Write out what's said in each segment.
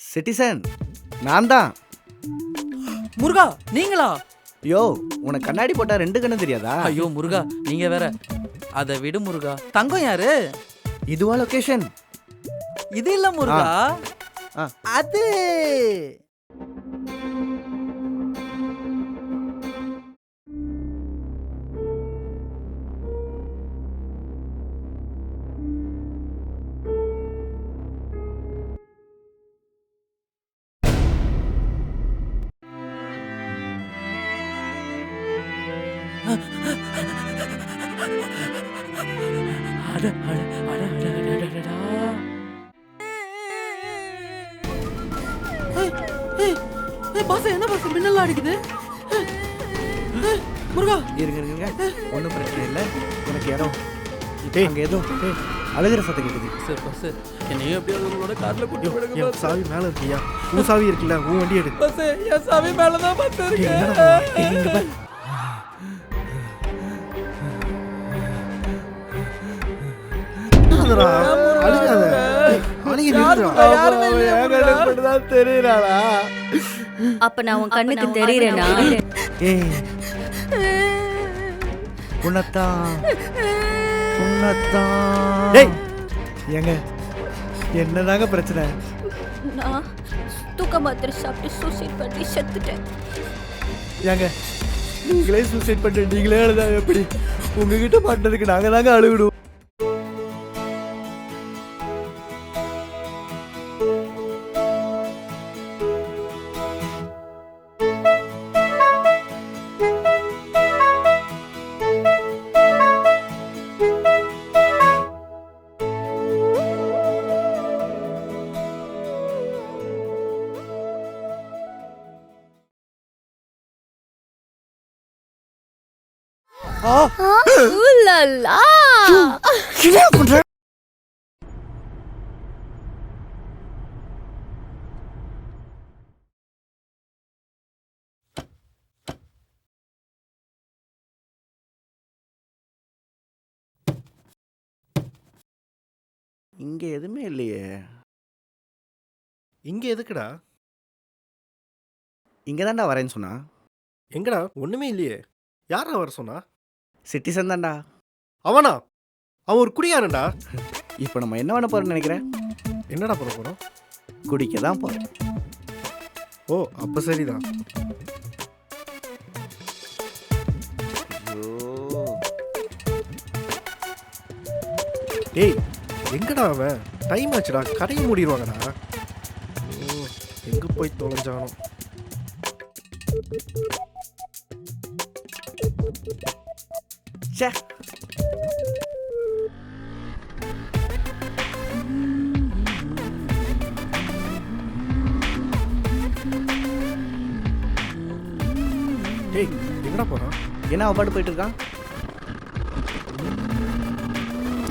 Citizen. நான் தான் முருகா நீங்களா? யோ உனக்கு கண்ணாடி போட்டா ரெண்டு கண்ணு தெரியாதா? ஐயோ முருகா நீங்க வேற. அதை விடு முருகா. தங்கம் யாரு? இதுவா லொகேஷன் இது இல்ல முருகா. அது ஏய், முருகா. இருங்க இருங்க ஒன்றும் பிரச்சனை இல்லை. எனக்கு இடம். டேய். அங்கே ஏதோ டேய் அழுகிற சத்தம் கேட்குது சார் பாஸ். என்னையும் எப்படியாவது உங்களோட கார்ல கூட்டி விடுங்க என் பாஸ். சாவி மேல இருக்கியா? உன் சாவி இருக்குல்ல உன் வண்டி எடு. பாஸ் என் சாமி மேலதான் பாஸ் டேய், என்னடா இருக்கு அழுகாத. டேய், அழுகி அப்ப நான் உன் கண்ணுக்கு தெரியறேனா? உன்னத்தான் உன்னத்தான். டேய் ஏங்க என்னதாங்க பிரச்சனை? நான் தூக்க மாத்திரை சாப்பிட்டு சூசைட் பண்ணி செத்துட்டேன். ஏங்க நீங்களே சூசைட் பண்ணிட்டு நீங்களே அழுதா எப்படி? உங்ககிட்ட மாட்டதுக்கு நாங்க தாங்க அழுவிடுவோம் இங்க எதுவுமே இல்லையே. இங்க எதுக்குடா? இங்க தான்டா வரேன்னு சொன்னா. எங்கடா? ஒண்ணுமே இல்லையே. யாரா வர சொன்னா? சிட்டிசன் தான்டா. அவனா? அவன் ஒரு குடியாரன்டா இப்போ நம்ம என்ன பண்ண போறோம்னு நினைக்கிறேன் என்னடா பண்ண போறோம்? குடிக்க தான் போறோம். ஓ அப்ப சரிதான் டேய் எங்கடா அவன்? டைம் ஆச்சுடா. கடையை மூடிடுவாங்கடா. ஓ எங்க போய் தொலைஞ்சானோ. ச்சே. டேய் எங்கடா போறான்? என்ன அவ பாட்டு போயிட்டு இருக்கான்?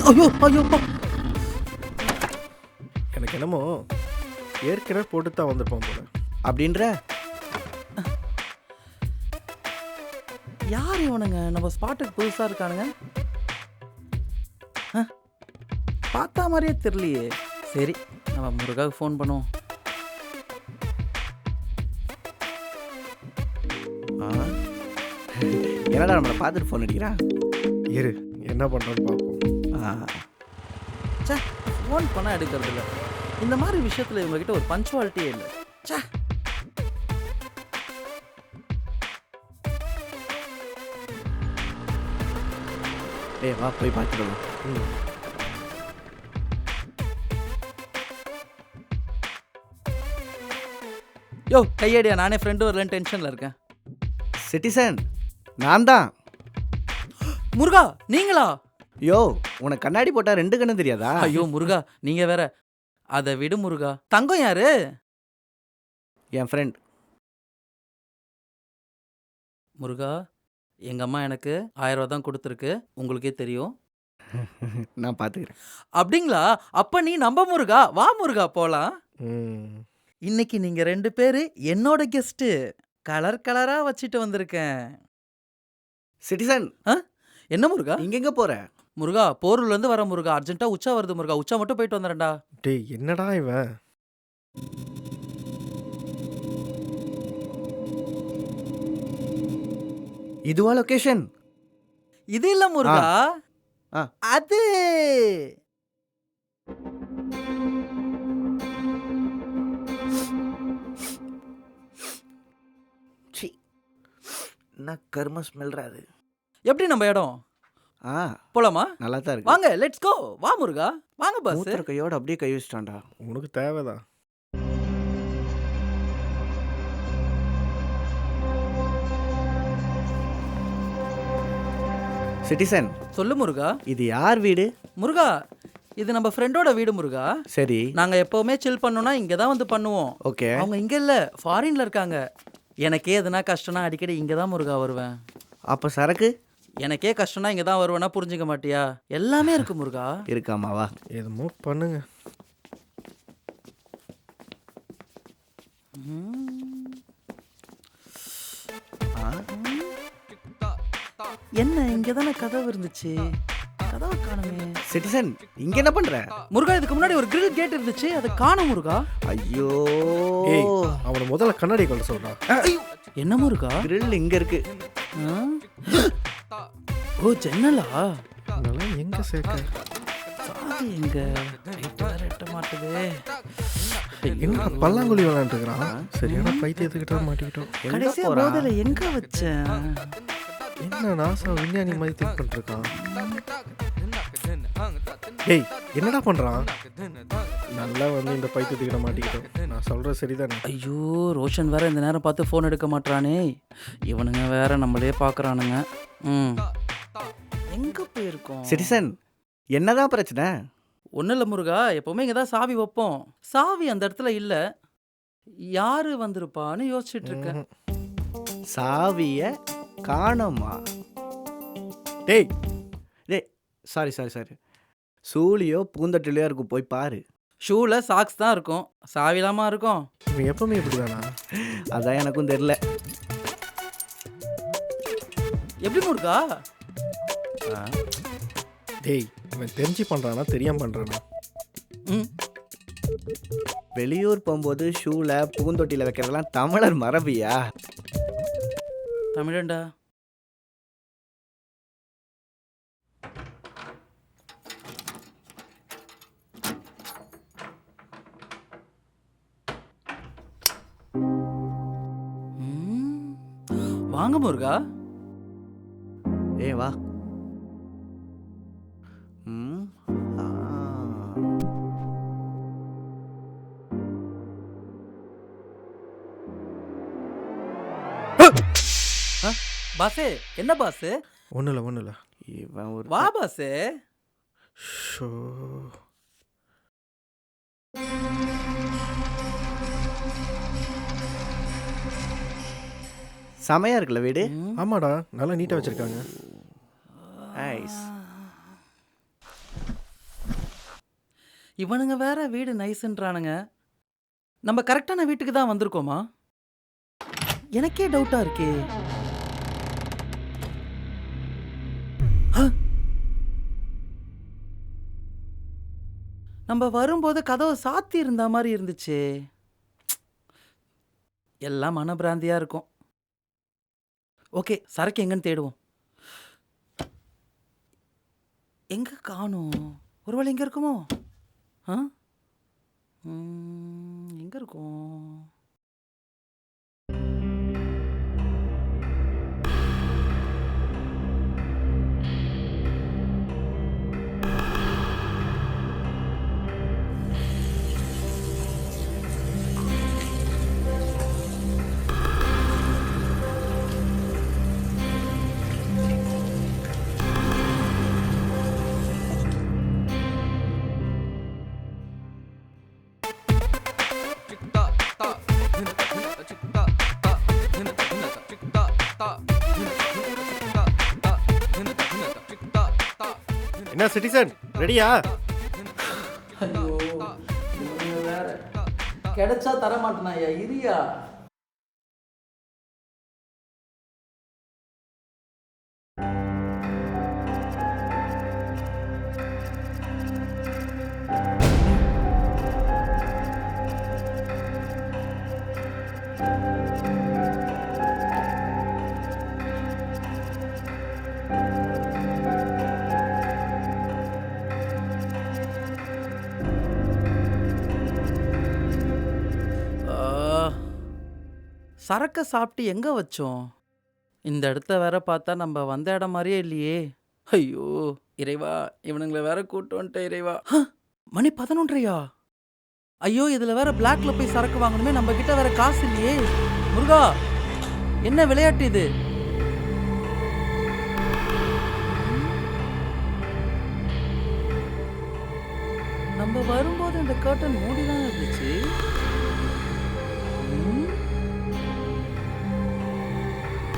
ஐயோ ஐயோ என்னமோ ஏற்கனவே போட்டு தான் வந்திருப்பான் போல. அப்படின்ற? யார் இவனுங்க? நம்ம ஸ்பாட்டுக்கு புதுசா இருக்கானுங்க. ஆ? பார்த்தா மாதிரியே தெரியலையே. சரி நம்ம முருகாவுக்கு ஃபோன் பண்ணுவோம். ஆ? என்னடா நம்மளை பார்த்துட்டு ஃபோன் அடிக்கிறான் இரு என்ன பண்றான்னு பார்ப்போம். ஃபோன் பண்ணால் எடுக்கிறது இல்லை இந்த மாதிரி விஷயத்தில் இவங்ககிட்ட ஒரு பஞ்சுவாலிட்டியே இல்லை. ச்சே. டேய் வா போய் பார்த்துட்டு வரலாம். ம். யோ கையடியா நானே ஃப்ரெண்டு வரலன்னு டென்ஷனில் இருக்கேன். சிட்டிசன் நான் தான் முருகா நீங்களா? யோ உனக்கு கண்ணாடி போட்டா ரெண்டு கண்ணு தெரியாதா? ஐயோ முருகா நீங்க வேற அதை விடு முருகா. தங்கம் யாரு? என் ஃப்ரெண்ட் முருகா எங்க அம்மா எனக்கு ஆயிரம் ரூபா தான் கொடுத்துருக்கு. உங்களுக்கே தெரியும். நான் பார்த்துக்கிறேன் அப்படிங்களா? அப்ப நீ நம்ப முருகா. வா முருகா போலாம். ம். இன்னைக்கு நீங்க ரெண்டு பேரு என்னோட கெஸ்ட் கலர் கலரா வச்சுட்டு வந்திருக்கேன். சிட்டிசன் என்ன முருகா? இங்கெங்க போற? முருகா போரூர்லேருந்து வர முருகா அர்ஜென்ட்டா உச்சா வருது முருகா உச்சா மட்டும் போயிட்டு வந்துடுறேன்டா. டேய் என்னடா இவன்? இதுவா லொகேஷன் இது இல்ல முருகா. ஆ. அது. நான் கர்ம ஸ்மெல்றாது எப்படி நம்ம இடம்? ஆ. போலாமா? நல்லா தான் இருக்கு. வாங்க லெட்ஸ் கோ வா முருகா. வாங்க பஸ் மூத்திர கையோட அப்படியே கை வச்சிட்டான்டா. உனக்கு தேவைதான். சிட்டிசன் சொல்லு முருகா. இது யார் வீடு? முருகா இது நம்ம ஃப்ரெண்டோட வீடு முருகா. சரி. நாங்க எப்பவுமே சில் பண்ணோம்னா இங்க தான் வந்து பண்ணுவோம். ஓகே. அவங்க இங்க இல்ல ஃபாரின்ல இருக்காங்க. எனக்கே எதுனா கஷ்டம்னா அடிக்கடி இங்க தான் முருகா வருவேன். அப்போ சரக்கு? எனக்கே கஷ்டம்னா இங்க தான் வருவேன்னா புரிஞ்சுக்க மாட்டியா? எல்லாமே இருக்கு முருகா. இருக்காமாவா எதுமோ பண்ணுங்க. என்ன இங்க தானே கதவு இருந்துச்சு? கதவை காணுமே. சிட்டிசன் இங்க என்ன பண்ற? முருகா இதுக்கு முன்னாடி ஒரு கிரில் கேட் இருந்துச்சு. அதை காணும் முருகா. ஐயோ. ஏய் அவனை முதல்ல கண்ணாடி கொள்ள சொல்றா. என்ன முருகா? Grill இங்க இருக்கு? ஓ ஜன்னலா? இதெல்லாம் எங்க சேர்க்க? சாவி எங்க எட்ட மாட்டுதே. என்ன பல்லாங்குழி விளையாண்டுக்கிறான் சரியான பைத்தியத்துக்கிட்ட மாட்டிக்கிட்டோம். எங்க கடைசியா எங்க வச்சேன்? என்ன நாசா விஞ்ஞானி மாதிரி திங்க் பண்ணிருக்கான் டேய் என்னடா பண்றான்? நல்லா வந்து இந்த பைத்தியத்துக்கிட்ட மாட்டிக்கிட்டோம். நான் சொல்றது சரிதானே? ஐயோ ரோஷன் வேற இந்த நேரம் பார்த்து ஃபோன் எடுக்க மாட்றானே. இவனுங்க வேற நம்மளே பார்க்கறானுங்க. ம். எங்க போயிருக்கோம்? சிட்டிசன் என்னதான் பிரச்சனை? ஒன்றும் இல்லை முருகா எப்பவுமே இங்கே தான் சாவி வைப்போம். சாவி அந்த இடத்துல இல்லை. யாரு வந்திருப்பான்னு யோசிச்சுட்டு இருக்கேன். சாவிய காணோமா? டேய் டேய் சாரி சாரி சாரி சூழியோ பூந்தட்டிலையோ இருக்கும் போய் பாரு. ஷூல சாக்ஸ் தான் இருக்கும். சாவி இல்லாம இருக்கும். இவன் எப்பவுமே இப்படிதானா? அதான் எனக்கும் தெரியல. எப்படி முருகா? ஆ, டேய் இவன் தெரிஞ்சு பண்றானா தெரியாம பண்றானா. ம். வெளியூர் போகும்போது ஷூல பூந்தொட்டியில் வைக்கிறதெல்லாம் தமிழர் மரபியா? தமிழண்டா ம். வாங்க முருகா. ஏ வா. ம் ஆ. பாசே என்ன பாசு? ஒன்றும் இல்லை ஒன்றும் இல்லை இவன் ஒரு வா பாசே. ஷோ. செமையா இருக்குல்ல வீடு. ஆமாடா நல்லா நீட்டாக வச்சிருக்காங்க. இவனுங்க வேற வீடு நைஸ்ன்றானுங்க நம்ம கரெக்டான வீட்டுக்கு தான் வந்திருக்கோமா? எனக்கே டவுட்டா இருக்கே. ஆ! நம்ம வரும்போது கதவை சாத்தி இருந்த மாதிரி இருந்துச்சே. எல்லாம் மனப்பிராந்தியா இருக்கும். ஓகே சரக்கு எங்கன்னு தேடுவோம். எங்க காணோம்? ஒருவேளை எங்க இருக்குமோ? ஆ ம், எங்க இருக்கும் என்ன சிட்டிசன் ரெடியா ஐயோ கிடைச்சா தர மாட்டேனாயா இரியா. சரக்கை சாப்பிட்டு எங்கே வச்சோம்? இந்த இடத்த வேற பார்த்தா நம்ம வந்த இடம் மாதிரியே இல்லையே. ஐயோ இறைவா இவனுங்களை வேற கூட்டு வந்துட்டேன் இறைவா. ஹ, மணி பதினொன்றையா ஐயோ இதில் வேற பிளாக்ல போய் சரக்கு வாங்கணுமே நம்ம கிட்ட வேற காசு இல்லையே. முருகா என்ன விளையாட்டு இது? நம்ம வரும்போது இந்த கர்டன் மூடி தான் இருந்துச்சு.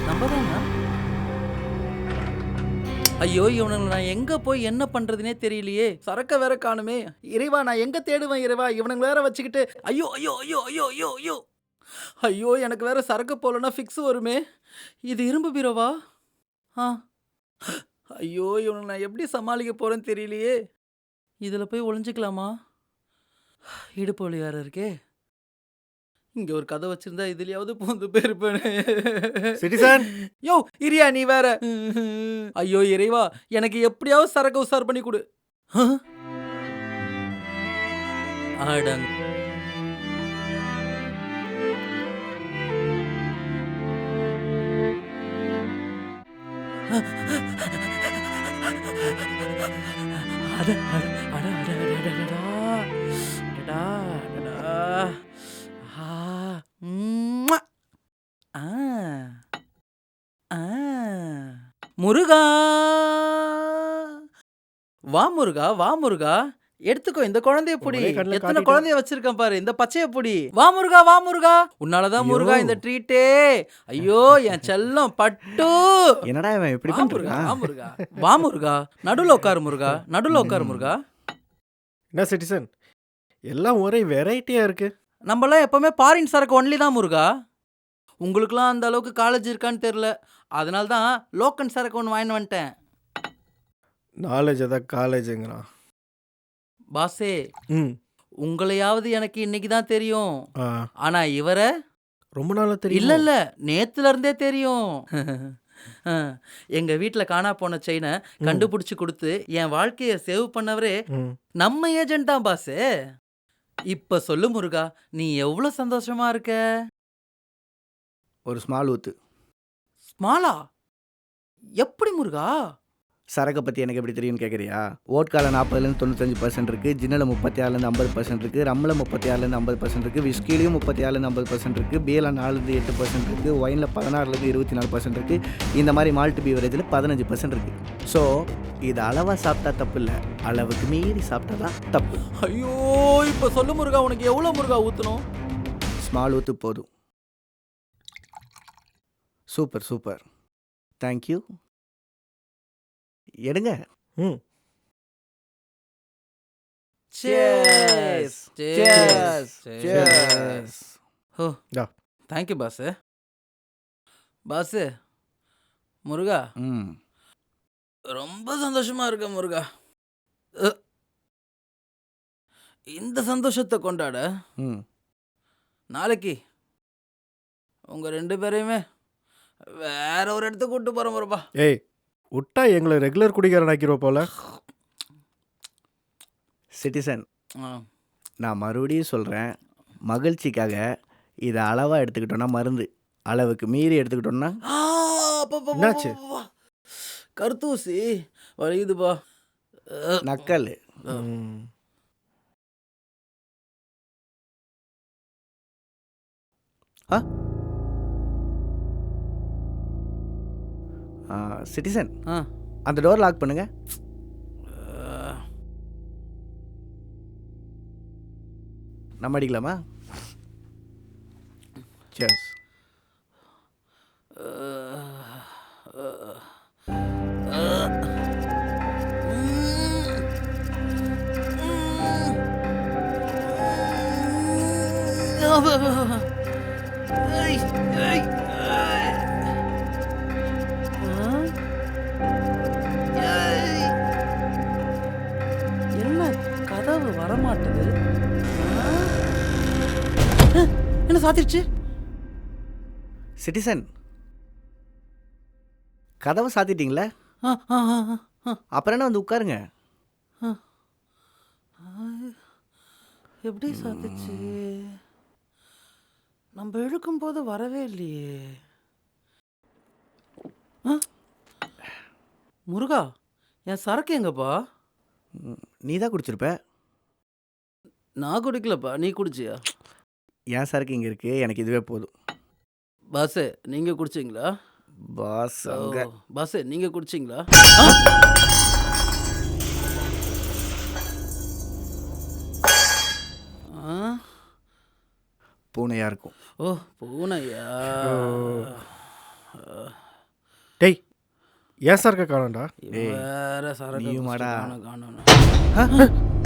நம்ம ஐயோ இவனுங்களை நான் எங்க போய் என்ன பண்றதுனே தெரியலையே. சரக்க வேற காணுமே. இறைவா நான் எங்க தேடுவேன் இறைவா? இவனுங்க வேற வச்சுக்கிட்டு ஐயோ ஐயோ ஐயோ ஐயோ ஐயோ ஐயோ. ஐயோ எனக்கு வேற சரக்கு போலன்னா ஃபிக்ஸ் வருமே. இது இரும்பு பீரோவா? ஆ. ஐயோ இவனை நான் எப்படி சமாளிக்க போகிறேன்னு தெரியலையே. இதில் போய் ஒளிஞ்சிக்கலாமா? இடுப்பு வலி வேறு இருக்கே. இங்க ஒரு கதை வச்சிருந்தா இதுலயாவது பூந்து போயிருப்பேனே சிட்டிசன்! யோ இரியா நீ வேற. ஐயோ இறைவா எனக்கு எப்படியாவது சரக்கு உசார் பண்ணி கொடு. ஆ? அடங் அட அட. அட அட. முருகா. வா முருகா வா முருகா. எடுத்துக்கோ இந்த குழந்தைய புடி. எத்தனை. குழந்தைய வச்சிருக்கேன் பாரு இந்த பச்சைய புடி. வா முருகா வா முருகா. உன்னாலதான் முருகா. இந்த ட்ரீட்டே ஐயோ என் செல்லம் பட்டு. என்னடா இவன் இப்படி வா முருகா வா முருகா. வா முருகா. நடுவுல உட்காரு முருகா. நடுவுல உட்காரு முருகா. என்ன சிட்டிசன்? எல்லாம் ஒரே வெரைட்டியா இருக்கு. நம்மளாம் எப்பவுமே பாரின் சரக்கு ஒன்லி தான் முருகா. உங்களுக்குலாம் அந்த அளவுக்கு காலேஜ் இருக்கான்னு தெரில அதனால தான் லோக்கன் சரக்கு ஒன்று வாங்கிட்டு வந்துட்டேன். நாலேஜ் அதான் காலேஜுங்கிறான் பாஸே ம். உங்களையாவது எனக்கு இன்னைக்கு தான் தெரியும். ஆ. ஆனா இவரை? ரொம்ப நாளா தெரியும்? இல்ல இல்ல. நேத்துல இருந்தே தெரியும். எங்க வீட்ல காணா போன செயினை கண்டுபிடிச்சு கொடுத்து என் வாழ்க்கைய சேவ் பண்ணவரே நம்ம ஏஜென்ட் தான் பாஸு இப்ப சொல்லு முருகா நீ எவ்வளவு சந்தோஷமா இருக்க? ஒரு ஸ்மால் ஊத்து. ஸ்மாலா எப்படி முருகா? சரக்கை பற்றி எனக்கு எப்படி தெரியும்னு கேட்குறியா ஓட்கால நாற்பதுலேருந்து தொண்ணூத்தஞ்சு பர்சன்ட் இருக்குது ஜின்னில் முப்பத்தி ஆறுலேருந்து ஐம்பது பர்சன்ட் இருக்குது ரம்மில் முப்பத்தி ஆறுலேருந்து ஐம்பது பர்சன்ட் இருக்குது விஸ்கிலையும் முப்பத்தி ஆறுலேருந்து ஐம்பது பர்சன்ட் இருக்குது பியரில் நாலுலேருந்து எட்டு பர்சன்ட் இருக்குது ஒயினில் பதினாறுலேருந்து இருபத்தி நாலு பர்சன்ட் இருக்குது இந்த மாதிரி மால்ட் பீவரேஜில் பதினஞ்சு பர்சன்ட் இருக்குது ஸோ இது அளவாக சாப்பிட்டா தப்பு இல்லை அளவுக்கு மீறி சாப்பிட்டா தான் தப்பு. ஐயோ இப்ப சொல்லு முருகா உனக்கு எவ்வளவு முருகா ஊத்தணும்? ஸ்மால் ஊத்து போதும். சூப்பர் சூப்பர் தேங்க்யூ எடுங்க ம். Cheers. Cheers. Cheers. ஓ டா. தேங்க்யூ பாஸு பாஸு முருகா ம் ரொம்ப சந்தோஷமா இருக்க முருகா அ. இந்த சந்தோஷத்தை கொண்டாட ம் நாளைக்கு உங்க ரெண்டு பேரையுமே வேற ஒரு இடத்துக்கு கூட்டு போறோம் முருபா ஏய் விட்டா எங்களை ரெகுலர் குடிகாரன் ஆக்கிடுவோம் போல? சிட்டிசன் ஆ. நான் மறுபடியும் சொல்கிறேன் மகிழ்ச்சிக்காக இதை அளவாக எடுத்துக்கிட்டோன்னா மருந்து. அளவுக்கு மீறி எடுத்துக்கிட்டோன்னா ஆ, என்னாச்சு? கருத்தூசி வலியுதுப்பா நக்கல். ம். சிட்டிசன் ஆ. அந்த டோர் லாக் பண்ணுங்க நம்ம அடிக்கலாமா Cheers. ஏய், ஏய், சாத்திருச்சு சிட்டிசன். கதவை சாத்திட்டீங்களே. அப்புறம் என்ன வந்து உட்காருங்க. எப்படி சாத்துச்சு? நம்ம நம்ம இழுக்கும்போது வரவே இல்லையே? முருகா என் சரக்கு எங்கப்பா? நீ தான் குடிச்சிருப்ப? நான் குடிக்கலப்பா நீ குடிச்சியா? என் சரக்கு இங்கே இருக்கு. எனக்கு இதுவே போதும். பாஸு நீங்க குடிச்சிங்களா? பாஸ் அங்க. ஓ, பாஸு நீங்க குடிச்சிங்களா? ஆ? பூனையா இருக்கும். ஓ பூனையா? டேய் ஏன் காணோம்டா. இவன் வேற? குடிச்சிட்டு காணோம், காணோம்.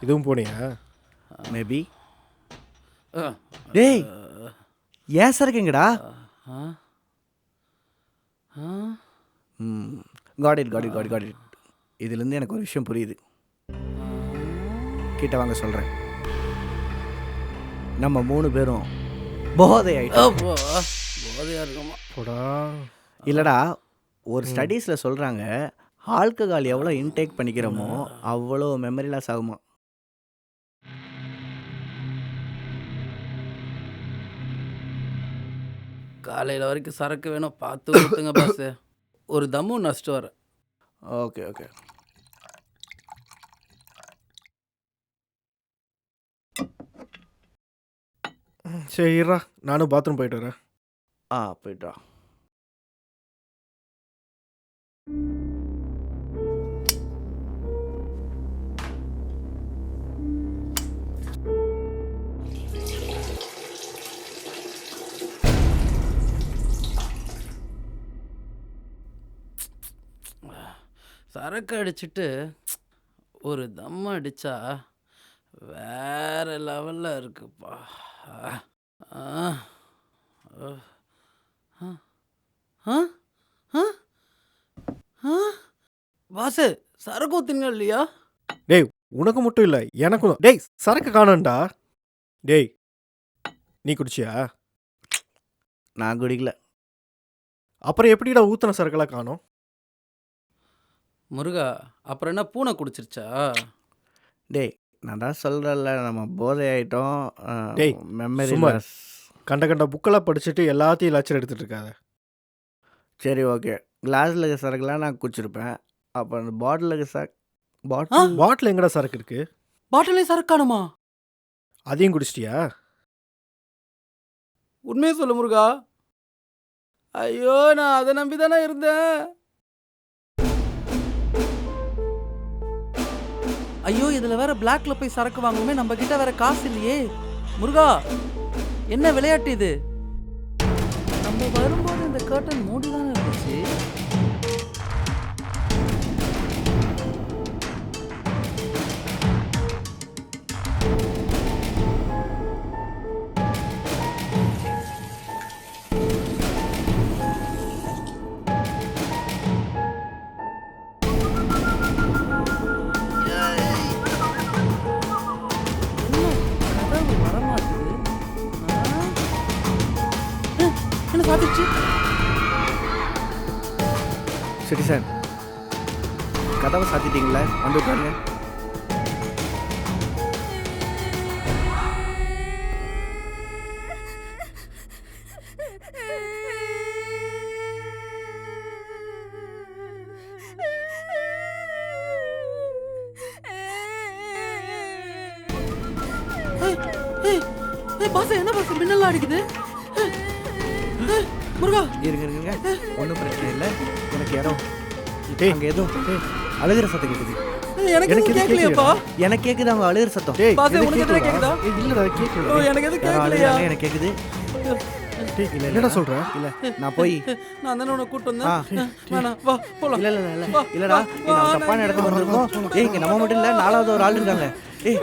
இதுவும் போனியா? மேபி ஆ. டேய் ஏன்? ஆ? ம் got it got it got got it இதுலேருந்து எனக்கு ஒரு விஷயம் புரியுது. கிட்ட வாங்க சொல்கிறேன் நம்ம மூணு பேரும் போதை ஆயிட்டோம் அப்பா, போதையா இருக்குமா? இல்லடா ஒரு ஸ்டடீஸில் சொல்கிறாங்க ஆல்கஹால் எவ்வளோ இன்டேக் பண்ணிக்கிறோமோ அவ்வளோ மெமரி லாஸ் ஆகுமா? காலையில் வரைக்கும் சரக்கு வேணும் பார்த்து ஊற்றுங்க பாஸ் ஒரு தம்மு நஷ்டம் வர ஓகே ஓகே சரி இருடா. நானும் பாத்ரூம் போயிட்டு வரேன். ஆ போய்ட்டா சரக்கு அடிச்சிட்டு ஒரு தம் அடிச்சா வேற லெவலில் இருக்குப்பா. ஆ. பாஸு சரக்கு ஊத்துங்க இல்லையா? டேய் உனக்கு மட்டும் இல்லை எனக்கும். டேய் சரக்கு காணோம்டா. டேய் நீ குடிச்சியா? நான் குடிக்கல. அப்புறம் எப்படிடா ஊத்துன சரக்கெல்லாம் காணோம்? முருகா அப்புறம் என்ன பூனை குடிச்சிருச்சா? டேய் நான் தான் சொல்கிறேன்ல நம்ம போதை ஆயிட்டோம் டேய், மெமரி சும்மா லாஸ் கண்ட கண்ட புக்கெல்லாம் படிச்சுட்டு எல்லாத்தையும் லட்சம் எடுத்துட்டு இருக்காத. சரி ஓகே கிளாஸில் இருக்க சரக்குலாம் நான் குடிச்சிருப்பேன். அப்போ அந்த பாட்டில் இருக்க சரக்கு பாட்டில் பாட்டில் எங்கடா சரக்கு இருக்கு? பாட்டிலே சரக்கு காணுமா? அதையும் குடிச்சிட்டியா? உண்மையை சொல்லு முருகா. ஐயோ நான் அதை நம்பி தானே இருந்தேன். ஐயோ இதுல வேற பிளாக்ல போய் சரக்கு வாங்கணுமே நம்ம கிட்ட வேற காசு இல்லையே. முருகா என்ன விளையாட்டு இது? நம்ம வரும்போது இந்த கர்டன் மூடி தானே இருந்துச்சு. என்ன சாத்திச்சு சிட்டிசன் கதவை சாத்திட்டீங்களா? வந்து உட்காருங்க டேய், அழுகிற சத்தம் கேட்குது ஏய், எனக்கு கேட்கலையாப்பா எனக்கு கேட்குது அவங்க அழுகிற சத்தம். டேய் பாஸ், உனக்கு எதுவும் கேக்குதா? கேக்குதா? இல்லடா எனக்கு எதுவும் அழுகுறாங்க, எனக்கு இல்ல, என்னடா சொல்ற? இல்லை நான் போய் நான் தானே உன்னை கூட்டு. வந்தேன். வேணாம் வா போலாம். இல்ல இல்ல இல்ல வா, இல்லடா. நம்ம தப்பான இடத்துல வந்திருக்கோம். ஏய் இங்க நம்ம மட்டும் இல்ல நாலாவது ஒரு ஆள் இருக்காங்க. ஏய்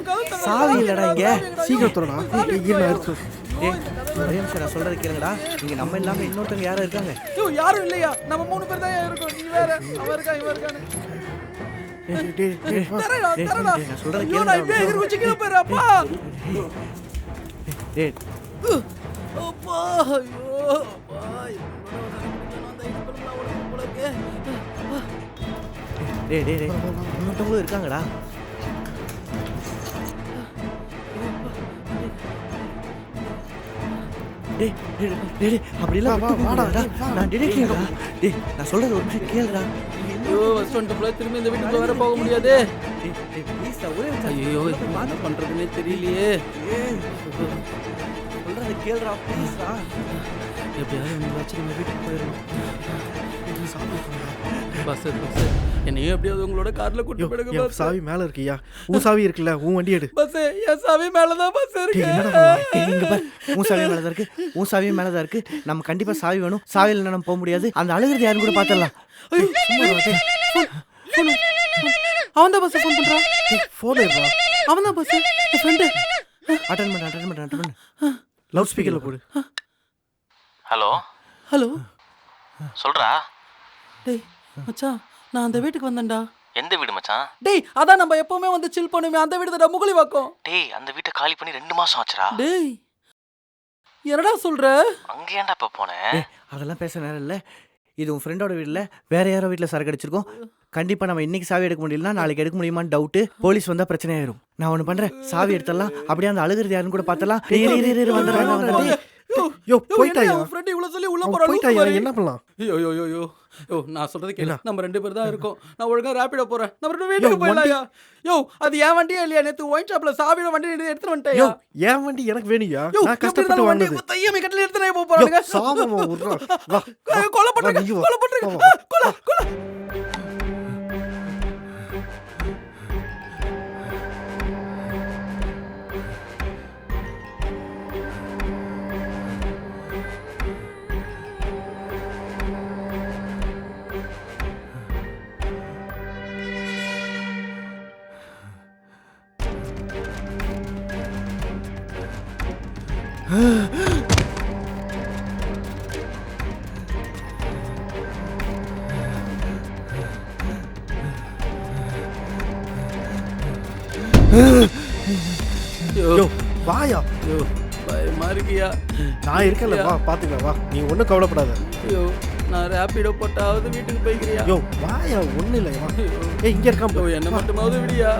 சாவி இல்லடா இங்க. சீக்கிரம் நான் ஒரே நிமிஷம் நான் சொல்றது கேளுங்கடா. இங்க நம்ம இல்லாம இன்னொருத்தவங்க யாரும் இருக்காங்க. ஐயோ, யாரும் இல்லையா? நம்ம மூணு பேர் தான் இருக்கோம்? நீ வேற அவன் இருக்கா இவன் இருக்கான்னு. தரடா தரடா. நான் சொல்றத இப்படியே குச்சி கீழே அப்பா. அப்பா ஐயோ. அப்பா. டேய் டேய் டேய் இன்னொருத்தவங்களும் இருக்காங்கடா. டேய் டேய் டேய், அப்படிலாம் வா, விட்டு வாடா. நான் டிடெக்டிவ்டா டேய் நான் சொல்றது ஒரு நிமிஷம் கேளுடா. ஐயோ ஃபர்ஸ்ட் திரும்பி இந்த வீட்டுக்குள்ள வேற போக முடியாது. டேய் டேய் ப்ளீஸ் ஒரே. ஐயோ என்ன பண்றதுன்னே தெரியலையே. ஏய், சொல்றத கேளுடா ப்ளீஸ்டா எப்படியாவது வச்சு நம்ம வீட்டுக்கு போயிடணும். பஸ் பஸ் என்னையும் எப்படியாவது உங்களோட கார்ல கூட்டு பஸ் சாவி மேல இருக்கியா உன் சாவி இருக்குல்ல உன் வண்டி எடு. பஸ் என் சாவி மேலதான் பஸ் இருக்கு. இங்க பாரு. உன் சாவி மேலதான் இருக்கு உன் சாவியும் மேலதான் இருக்கு. நம்ம கண்டிப்பா சாவி வேணும். சாவியில் நம்ம போக முடியாது. அந்த அழுகிறது யாரும் கூட பார்த்தலாம் அவன் தான் பஸ் ஃபோன் பண்றான். ஃபோன் எடுறா. அவன் தான் பஸ் ஃப்ரெண்டு அட்டன் பண்ணு அட்டன் பண்ணு அட்டன் பண்ணு. லவுட் ஸ்பீக்கர்ல போடு. ஹலோ ஹலோ சொல்றா. டேய் மச்சான். நான் அந்த வீட்டுக்கு வந்தேன்டா. எந்த வீடு மச்சான்? டேய் அதான் நம்ம எப்பவுமே வந்து சில் பண்ணுமே அந்த வீடு தான் முகலி வாக்கம். டேய் அந்த வீட்டை காலி பண்ணி ரெண்டு மாசம் ஆச்சுடா. டேய் என்னடா சொல்ற? அங்க ஏன்டா இப்ப போனேன் அதெல்லாம் பேச நேரம் இல்லை. இது உன் ஃப்ரெண்டோட வீட்டில் வேற யாரோ வீட்டில் சரக்கு அடிச்சிருக்கோம். கண்டிப்பாக நம்ம இன்னைக்கு சாவி எடுக்க முடியலனா நாளைக்கு எடுக்க முடியுமான்னு டவுட்டு போலீஸ் வந்தால் பிரச்சனை ஆயிரும். நான் ஒன்று பண்ணுறேன் சாவி எடுத்துடலாம். அப்படியே அந்த அழுகிறது யாருன்னு கூட பார்த்தலாம். என்ன பண்ணலாம்? ஐயோ யோ யோ யோ யோ நான் சொல்றது கேளு? நம்ம ரெண்டு பேர் தான் இருக்கோம். நான் ஒழுங்கா ரேபிடோ போறேன். நம்ம ரெண்டு வீட்டுக்கு யோ, போயிடலாம்யா. யோ அது என் வண்டியா இல்லையா? நேத்து ஒயின் ஷாப்ல சாவியோட வண்டி எடுத்துட்டு யோ வந்துட்டேயா? என் வண்டி எனக்கு வேணுயா யோ நான் கஷ்டப்பட்டு வாங்கினது. தையமே கட்டில எடுத்துனே போக யோ போறானுங்க வா ஏய், கொலை பண்றாங்க. கொலை பண்றாங்க கொலை கொலை. வாயா. யோ பயமா இருக்கியா? நான் இருக்கேன்ல வா பாத்துக்கலாம் வா. நீ ஒன்றும் கவலைப்படாத. யோ நான் ரேபிடோ போட்டாவது வீட்டுக்கு போய்க்கிறியா? யோ வாயா ஒன்றும் இல்லை வா ஏய் இங்க இருக்கான். என்ன. மட்டுமாவது விடியா?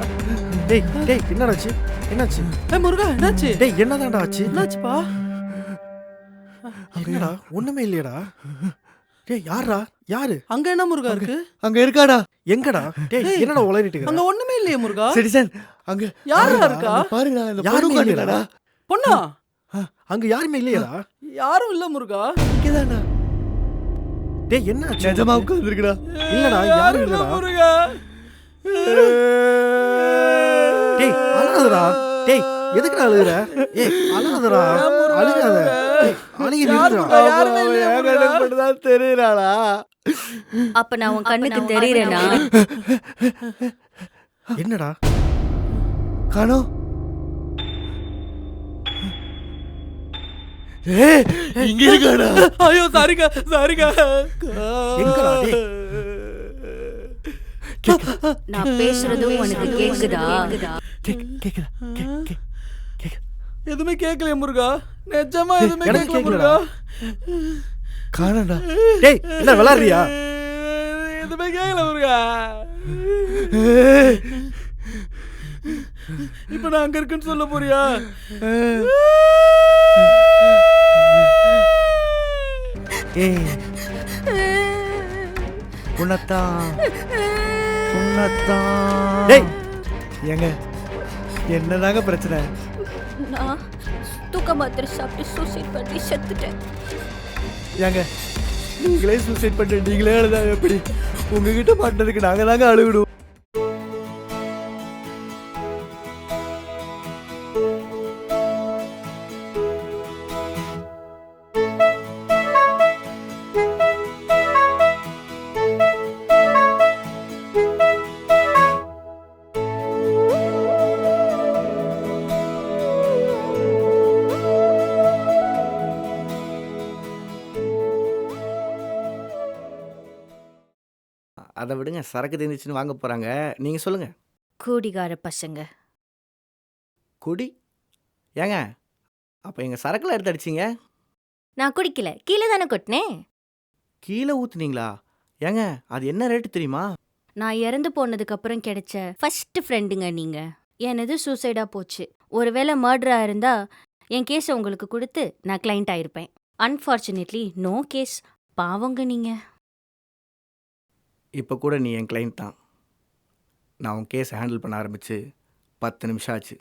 டேய் டேய் என்னாச்சு என்னாச்சு? ஏய் முருகா என்னாச்சு? டேய் என்னதான்டா ஆச்சு? என்னாச்சுப்பா? என்னடா? ஒண்ணுமே இல்லையடா. டேய் யாரா யாரு? அங்க என்ன முருகா இருக்கு? அங்க இருக்காடா. எங்கடா? டேய் என்னடா உளறிட்டு இருக்க அங்க ஒண்ணுமே இல்லையே முருகா. சிட்டிசன் அங்க யாரா இருக்கா? அங்க பாருங்க இந்த யாருமே. காட்டுங்கடா பொண்ணா? அங்க யாருமே இல்லையடா. யாரும் இல்ல முருகா. இங்கதான்டா. டேய் என்ன ஆச்சு நிஜமா உட்காந்துருக்குடா இல்லடா யாரும் இல்லடா. முருகா. அழாதடா. டேய் எதுக்குடா அழுகுற? ஏய் அழாதடா. அழுகாத. அழுகி நிறுத்துடா தெரியறாளா? அப்ப நான் உன் கண்ணுக்கு தெரியறேனா? என்னடா? ஏய் இங்க இருக்காடா. ஐயோ சாரிக்கா சாரிக்கா. எங்கடா, டேய்? நான் பேசுறதும் உனக்கு கேக்குதா? எதுவுமே கேட்கலையே முருகா. நிஜமா எதுவுமே கேட்கல முருகா. காணடா டேய் என்ன விளாடுறியா? எதுவுமே கேட்கல முருகா. இப்ப நான் அங்க இருக்குன்னு சொல்ல போறியா? ஏய் உன்னத்தான் உன்னத்தான் டேய். ஏங்க என்னதாங்க பிரச்சனை? நான் தூக்க மாத்திரை சாப்பிட்டு சூசைட் பண்ணி செத்துட்டேன். ஏங்க நீங்களே சூசைட் பண்ணிட்டு நீங்களே அழுதா எப்படி? உங்ககிட்ட மாட்டதுக்கு நாங்க தாங்க அழுவிடுவோம் சரக்கு தெரிஞ்சிச்சுன்னு வாங்க போறாங்க. நீங்க சொல்லுங்க. கூடிகார பசங்க. குடி? ஏங்க அப்போ எங்கள் சரக்குலாம் எடுத்து அடிச்சிங்க? நான் குடிக்கல. கீழே தானே கொட்டினேன்? கீழே ஊத்துனீங்களா? ஏங்க அது என்ன ரேட்டு தெரியுமா? நான் இறந்து போனதுக்கு அப்புறம் கிடைச்ச ஃபர்ஸ்ட் ஃப்ரெண்டுங்க நீங்க. எனது சூசைடா போச்சு. ஒருவேளை மர்டரா இருந்தா என் கேஸை உங்களுக்கு கொடுத்து நான் கிளைண்ட் ஆயிருப்பேன். அன்ஃபார்ச்சுனேட்லி நோ கேஸ் பாவங்க நீங்க. இப்போ கூட நீ என் கிளைண்ட் தான். நான் உன் கேஸை ஹேண்டில் பண்ண ஆரம்பித்து பத்து நிமிஷம் ஆச்சு.